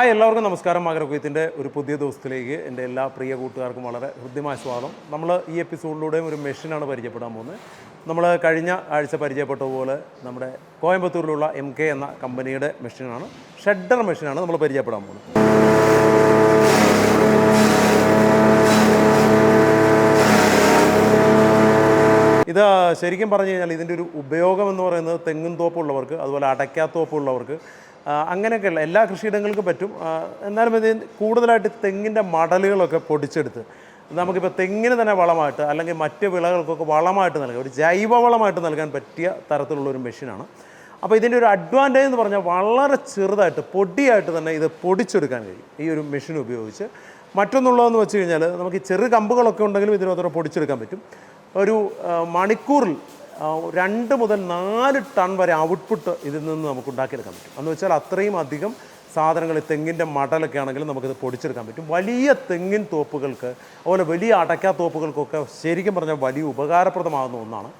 Hi എല്ലാവർക്കും നമസ്കാരം. മകരക്കുയത്തിന്റെ ഒരു പുതിയ ദിവസത്തിലേക്ക് എന്റെ എല്ലാ പ്രിയ കൂട്ടുകാർക്കും വളരെ ഹൃദ്യമായ സ്വാഗതം. നമ്മൾ ഈ എപ്പിസോഡിലൂടെയും ഒരു മെഷീനാണ് പരിചയപ്പെടാൻ പോകുന്നത്. നമ്മൾ കഴിഞ്ഞ ആഴ്ച പരിചയപ്പെട്ട പോലെ നമ്മുടെ കോയമ്പത്തൂരിലുള്ള എം കെ എന്ന കമ്പനിയുടെ മെഷീനാണ് ഷെഡർ മെഷീനാണ് നമ്മൾ പരിചയപ്പെടാൻ പോകുന്നത്. ഇത് ശരിക്കും പറഞ്ഞു കഴിഞ്ഞാൽ ഇതിന്റെ ഒരു ഉപയോഗം എന്ന് പറയുന്നത് തെങ്ങും തോപ്പുള്ളവർക്ക് അതുപോലെ അടയ്ക്കാത്തോപ്പുള്ളവർക്ക് അങ്ങനെയൊക്കെയുള്ള എല്ലാ കൃഷിയിടങ്ങൾക്കും പറ്റും. എന്നാലും ഇത് കൂടുതലായിട്ട് തെങ്ങിന്റെ മടലുകളൊക്കെ പൊടിച്ചെടുത്ത് നമുക്കിപ്പോൾ തെങ്ങിന് തന്നെ വളമായിട്ട് അല്ലെങ്കിൽ മറ്റ് വിളകൾക്കൊക്കെ വളമായിട്ട് നൽകാം. ഒരു ജൈവ വളമായിട്ട് നൽകാൻ പറ്റിയ തരത്തിലുള്ള ഒരു മെഷീനാണ്. അപ്പോൾ ഇതിന്റെ ഒരു അഡ്വാന്റേജ് എന്ന് പറഞ്ഞാൽ വളരെ ചെറുതായിട്ട് പൊടിയായിട്ട് തന്നെ ഇത് പൊടിച്ചെടുക്കാൻ കഴിയും ഈ ഒരു മെഷീൻ ഉപയോഗിച്ച്. മറ്റൊന്നുള്ളതെന്ന് വെച്ച് കഴിഞ്ഞാൽ നമുക്ക് ചെറു കമ്പുകളൊക്കെ ഉണ്ടെങ്കിലും ഇതിനകത്തോടെ പൊടിച്ചെടുക്കാൻ പറ്റും. ഒരു മണിക്കൂറിൽ രണ്ട് മുതൽ നാല് ടൺ വരെ ഔട്ട്പുട്ട് ഇതിൽ നിന്ന് നമുക്ക് ഉണ്ടാക്കിയെടുക്കാൻ പറ്റും. എന്ന് വെച്ചാൽ അത്രയും അധികം സാധനങ്ങൾ തെങ്ങിന്റെ മടലൊക്കെ ആണെങ്കിലും നമുക്കിത് പൊടിച്ചെടുക്കാൻ പറ്റും. വലിയ തെങ്ങിൻ തോപ്പുകൾക്ക് അതുപോലെ വലിയ അടയ്ക്കാ തോപ്പുകൾക്കൊക്കെ ശരിക്കും പറഞ്ഞാൽ വലിയ ഉപകാരപ്രദമാകുന്ന ഒന്നാണ്.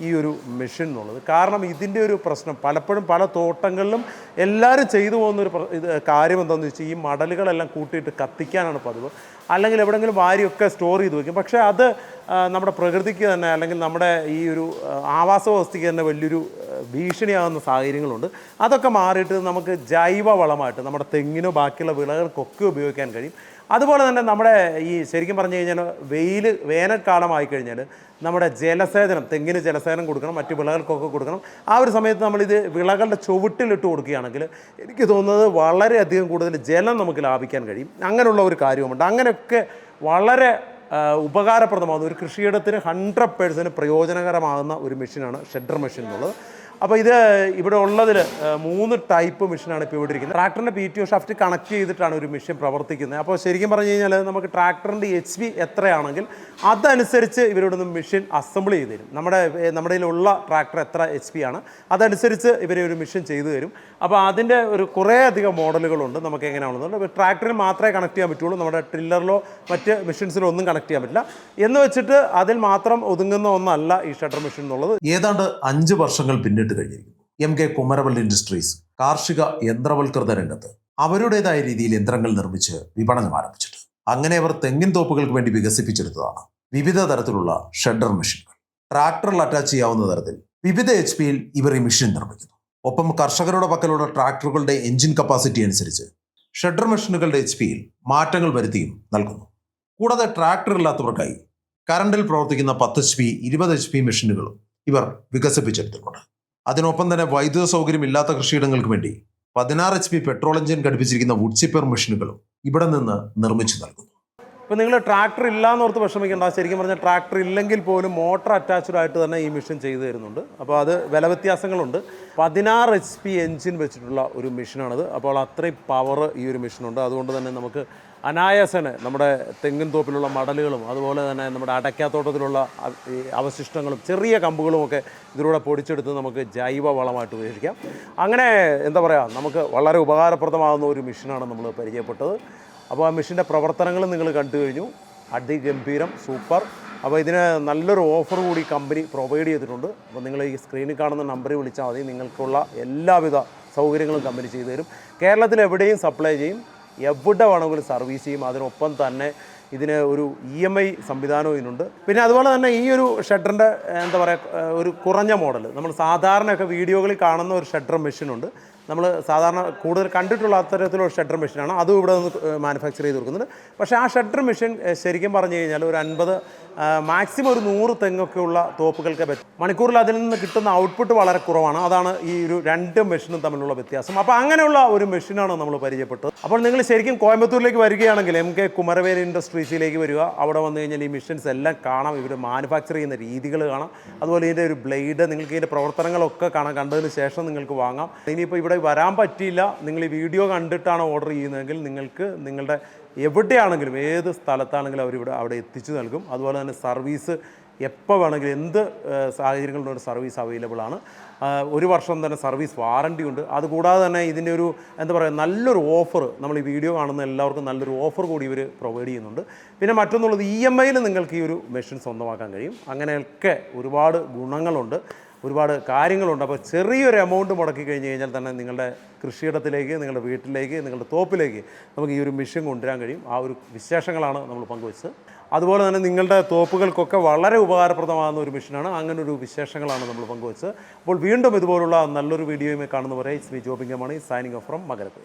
ഈ ഒരു മെഷീൻ എന്നുള്ളത്. കാരണം ഇതിന്റെ ഒരു പ്രശ്നം പലപ്പോഴും പല തോട്ടങ്ങളിലും എല്ലാവരും ചെയ്തു പോകുന്ന ഒരു പ്ര- ഇത് കാര്യം എന്താണെന്ന് വെച്ചാൽ ഈ മടലുകളെല്ലാം കൂട്ടിയിട്ട് കത്തിക്കാനാണ് പതിവ്. അല്ലെങ്കിൽ എവിടെയെങ്കിലും വാരിയൊക്കെ സ്റ്റോർ ചെയ്ത് വെക്കും. പക്ഷേ അത് നമ്മുടെ പ്രകൃതിക്ക് തന്നെ അല്ലെങ്കിൽ നമ്മുടെ ഈ ഒരു ആവാസ വ്യവസ്ഥയ്ക്ക് തന്നെ വലിയൊരു ഭീഷണിയാകുന്ന സാഹചര്യങ്ങളുണ്ട്. അതൊക്കെ മാറിയിട്ട് നമുക്ക് ജൈവ വളമായിട്ട് നമ്മുടെ തെങ്ങിനോ ബാക്കിയുള്ള വിളകൾക്കൊക്കെ ഉപയോഗിക്കാൻ കഴിയും. അതുപോലെ തന്നെ നമ്മുടെ ഈ ശരിക്കും പറഞ്ഞു കഴിഞ്ഞാൽ വെയിൽ വേനൽക്കാലമായി കഴിഞ്ഞാൽ നമ്മുടെ ജലസേചനം തെങ്ങിന് ജലസേചനം കൊടുക്കണം മറ്റു വിളകൾക്കൊക്കെ കൊടുക്കണം. ആ ഒരു സമയത്ത് നമ്മളിത് വിളകളുടെ ചുവട്ടിലിട്ട് കൊടുക്കുകയാണെങ്കിൽ എനിക്ക് തോന്നുന്നത് വളരെയധികം കൂടുതൽ ജലം നമുക്ക് ലാഭിക്കാൻ കഴിയും. അങ്ങനെയുള്ള ഒരു കാര്യവുമുണ്ട്. അങ്ങനെയൊക്കെ വളരെ ഉപകാരപ്രദമാകുന്ന ഒരു കൃഷിയിടത്തിന് ഹൺഡ്രഡ് പേഴ്സന്റ് പ്രയോജനകരമാകുന്ന ഒരു മെഷീനാണ് ഷെഡർ മെഷീൻ എന്നുള്ളത്. അപ്പോൾ ഇത് ഇവിടെ ഉള്ളതിൽ മൂന്ന് ടൈപ്പ് മെഷീനാണ് ഇപ്പോൾ ഇവിടെ ഇരിക്കുന്നത്. ട്രാക്ടറിന്റെ P T O shaft connect ചെയ്തിട്ടാണ് ഒരു മെഷീൻ പ്രവർത്തിക്കുന്നത്. അപ്പോൾ ശരിക്കും പറഞ്ഞു കഴിഞ്ഞാൽ നമുക്ക് ട്രാക്ടറിന്റെ എച്ച് പി എത്രയാണെങ്കിൽ അതനുസരിച്ച് ഇവരോട് നിന്ന് മെഷീൻ അസംബിൾ ചെയ്ത് തരും. നമ്മുടെ നമ്മുടെ കയ്യിലുള്ള ട്രാക്ടർ എത്ര എച്ച് പി ആണ് അതനുസരിച്ച് ഇവരെ ഒരു മെഷീൻ ചെയ്തു തരും. അപ്പോൾ അതിന്റെ ഒരു കുറേ അധികം മോഡലുകളുണ്ട് നമുക്ക് എങ്ങനെയാണെന്നുണ്ട് ട്രാക്ടറിൽ മാത്രമേ കണക്ട് ചെയ്യാൻ പറ്റുള്ളൂ. നമ്മുടെ ട്രില്ലറിലോ മറ്റ് മെഷീൻസിലോ ഒന്നും കണക്ട് ചെയ്യാൻ പറ്റില്ല. എന്ന് വെച്ചിട്ട് അതിൽ മാത്രം ഒതുങ്ങുന്ന ഒന്നല്ല ഈ ഷട്ടർ മെഷീൻ എന്നുള്ളത്. ഏതാണ്ട് അഞ്ച് വർഷങ്ങൾ പിന്നിട്ട് കഴിഞ്ഞിരിക്കുന്നു. എം കെ കുമരവൽ ഇൻഡസ്ട്രീസ് കാർഷിക യന്ത്രവൽകൃത രംഗത്ത് അവരുടേതായ രീതിയിൽ യന്ത്രങ്ങൾ നിർമ്മിച്ച് വിപണനം ആരംഭിച്ചിട്ട് അങ്ങനെ അവർ തെങ്ങിൻ തോപ്പുകൾക്ക് വേണ്ടി വികസിപ്പിച്ചെടുത്തതാണ് വിവിധ തരത്തിലുള്ള ഷെഡർ മെഷീനുകൾ. ട്രാക്ടറിൽ അറ്റാച്ച് ചെയ്യാവുന്ന തരത്തിൽ വിവിധ എച്ച് പിയിൽ ഇവർ ഈ മെഷീൻ നിർമ്മിക്കുന്നു. ഒപ്പം കർഷകരുടെ പക്കലുള്ള ട്രാക്ടറുകളുടെ എഞ്ചിൻ കപ്പാസിറ്റി അനുസരിച്ച് ഷെഡർ മെഷീനുകളുടെ എച്ച് പിയിൽ മാറ്റങ്ങൾ വരുത്തിയും നൽകുന്നു. കൂടാതെ ട്രാക്ടർ ഇല്ലാത്തവർക്കായി കറണ്ടിൽ പ്രവർത്തിക്കുന്ന പത്ത് എച്ച് പി ഇരുപത് എച്ച് പി മെഷീനുകളും ഇവർ വികസിപ്പിച്ചെടുത്തിട്ടുണ്ട്. അതിനൊപ്പം തന്നെ വൈദ്യുത സൗകര്യം ഇല്ലാത്ത കൃഷിയിടങ്ങൾക്ക് വേണ്ടി പതിനാറ് എച്ച് പി പെട്രോൾ എഞ്ചിൻ ഘടിപ്പിച്ചിരിക്കുന്ന വുഡ്സിപ്പർ മെഷീനുകളും ഇവിടെ നിന്ന് നിർമ്മിച്ചു നൽകുന്നു. ഇപ്പം നിങ്ങൾ ട്രാക്ടർ ഇല്ലാന്നോർത്ത് വിഷമിക്കേണ്ട. ശരിക്കും പറഞ്ഞാൽ ട്രാക്ടർ ഇല്ലെങ്കിൽ പോലും മോട്ടോർ അറ്റാച്ച്ഡ് ആയിട്ട് തന്നെ ഈ മെഷീൻ ചെയ്തു തരുന്നുണ്ട്. അപ്പോൾ അത് വില വ്യത്യാസങ്ങളുണ്ട്. പതിനാറ് എച്ച് പി എഞ്ചിൻ വെച്ചിട്ടുള്ള ഒരു മെഷീനാണിത്. അപ്പോൾ അത്രയും പവർ ഈ ഒരു മെഷീനുണ്ട്. അതുകൊണ്ട് തന്നെ നമുക്ക് അനായാസന നമ്മുടെ തെങ്ങിൻ തോപ്പിലുള്ള മടലുകളും അതുപോലെ തന്നെ നമ്മുടെ അടയ്ക്കാത്തോട്ടത്തിലുള്ള അവശിഷ്ടങ്ങളും ചെറിയ കമ്പുകളും ഒക്കെ ഇതിലൂടെ പൊടിച്ചെടുത്ത് നമുക്ക് ജൈവ വളമായിട്ട് ഉപയോഗിക്കാം അങ്ങനെ എന്താ പറയുക നമുക്ക് വളരെ ഉപകാരപ്രദമാകുന്ന ഒരു മിഷനാണ് നമ്മൾ പരിചയപ്പെട്ടത്. അപ്പോൾ ആ മിഷന്റെ പ്രവർത്തനങ്ങൾ നിങ്ങൾ കണ്ടു കഴിഞ്ഞു. അതിഗംഭീരം സൂപ്പർ. അപ്പോൾ ഇതിന് നല്ലൊരു ഓഫർ കൂടി കമ്പനി പ്രൊവൈഡ് ചെയ്തിട്ടുണ്ട്. അപ്പോൾ നിങ്ങൾ ഈ സ്ക്രീനിൽ കാണുന്ന നമ്പറിൽ വിളിച്ചാൽ മതി. നിങ്ങൾക്കുള്ള എല്ലാവിധ സൗകര്യങ്ങളും കമ്പനി ചെയ്തു തരും. കേരളത്തിൽ എവിടെയും സപ്ലൈ ചെയ്യും. എവിടെ വേണമെങ്കിലും സർവീസ് ചെയ്യും. അതിനൊപ്പം തന്നെ ഇതിന് ഒരു ഇ എം ഐ സംവിധാനവും ഇതിനുണ്ട്. പിന്നെ അതുപോലെ തന്നെ ഈ ഒരു ഷട്ടറിന്റെ എന്താ പറയുക ഒരു കുറഞ്ഞ മോഡൽ നമ്മൾ സാധാരണയൊക്കെ വീഡിയോകളിൽ കാണുന്ന ഒരു ഷട്ടർ മെഷീനുണ്ട്. നമ്മൾ സാധാരണ കൂടുതൽ കണ്ടിട്ടുള്ള അത്തരത്തിലുള്ള ഷട്ടർ മെഷീനാണ്. അതും ഇവിടെ നിന്ന് മാനുഫാക്ചർ ചെയ്ത് കൊടുക്കുന്നുണ്ട് പക്ഷേ ആ ഷട്ടർ മെഷീൻ ശരിക്കും പറഞ്ഞു കഴിഞ്ഞാൽ ഒരു അൻപത് മാക്സിമം ഒരു നൂറ് തെങ്ങൊക്കെയുള്ള തോപ്പുകൾക്ക് പറ്റും മണിക്കൂറിൽ അതിൽ നിന്ന് കിട്ടുന്ന ഔട്ട്പുട്ട് വളരെ കുറവാണ്. അതാണ് ഈ ഒരു രണ്ട് മെഷീനും തമ്മിലുള്ള വ്യത്യാസം. അപ്പോൾ അങ്ങനെയുള്ള ഒരു മെഷീനാണ് നമ്മൾ പരിചയപ്പെട്ടത്. അപ്പോൾ നിങ്ങൾ ശരിക്കും കോയമ്പത്തൂരിലേക്ക് വരികയാണെങ്കിൽ എം കെ കുമരവേൽ ഇൻഡസ്ട്രീസിലേക്ക് വരിക. അവിടെ വന്നു കഴിഞ്ഞാൽ ഈ മെഷീൻസ് എല്ലാം കാണാം. ഇവർ മാനുഫാക്ചർ ചെയ്യുന്ന രീതികൾ കാണാം. അതുപോലെ ഇതിന്റെ ഒരു ബ്ലേഡ് നിങ്ങൾക്ക് ഇതിന്റെ പ്രവർത്തനങ്ങളൊക്കെ കാണാം. കണ്ടതിന് ശേഷം നിങ്ങൾക്ക് വാങ്ങാം. ഇനിയിപ്പോൾ ഇവിടെ വരാൻ പറ്റിയില്ല. നിങ്ങൾ ഈ വീഡിയോ കണ്ടിട്ടാണ് ഓർഡർ ചെയ്യുന്നതെങ്കിൽ നിങ്ങൾക്ക് നിങ്ങളുടെ എവിടെയാണെങ്കിലും ഏത് സ്ഥലത്താണെങ്കിലും അവരിവിടെ അവിടെ എത്തിച്ചു നൽകും. അതുപോലെ തന്നെ സർവീസ് എപ്പോൾ വേണമെങ്കിലും എന്ത് ഏഹ്, സാഹചര്യങ്ങളിലും ഒരു സർവീസ് അവൈലബിൾ ആണ്. ഒരു വർഷം തന്നെ സർവീസ് വാറണ്ടി ഉണ്ട്. അതുകൂടാതെ തന്നെ ഇതിന്റെ ഒരു എന്താ പറയുക നല്ലൊരു ഓഫർ നമ്മൾ ഈ വീഡിയോ കാണുന്ന എല്ലാവർക്കും നല്ലൊരു ഓഫർ കൂടി ഇവർ പ്രൊവൈഡ് ചെയ്യുന്നുണ്ട്. പിന്നെ മറ്റൊന്നുള്ളത് ഇ എം ഐയിൽ നിങ്ങൾക്ക് ഈ ഒരു മെഷീൻ സ്വന്തമാക്കാൻ കഴിയും. അങ്ങനെയൊക്കെ ഒരുപാട് ഗുണങ്ങളുണ്ട്. ഒരുപാട് കാര്യങ്ങളുണ്ട്. അപ്പോൾ ചെറിയൊരു എമൗണ്ട് മുടക്കി കഴിഞ്ഞ് കഴിഞ്ഞാൽ തന്നെ നിങ്ങളുടെ കൃഷിയിടത്തിലേക്ക് നിങ്ങളുടെ വീട്ടിലേക്ക് നിങ്ങളുടെ തോപ്പിലേക്ക് നമുക്ക് ഈ ഒരു മിഷൻ കൊണ്ടുവരാൻ കഴിയും. ആ ഒരു വിശേഷങ്ങളാണ് നമ്മൾ പങ്കുവച്ചത്. അതുപോലെ തന്നെ നിങ്ങളുടെ തോപ്പുകൾക്കൊക്കെ വളരെ ഉപകാരപ്രദമാകുന്ന ഒരു മിഷനാണ് അങ്ങനെ ഒരു വിശേഷങ്ങളാണ് നമ്മൾ പങ്കുവച്ചത്. അപ്പോൾ വീണ്ടും ഇതുപോലുള്ള നല്ലൊരു വീഡിയോയുമായി കാണുന്നവരെ Shri ജോബിംഗമാണ് Jobin Mani signing off from Makarappuzha.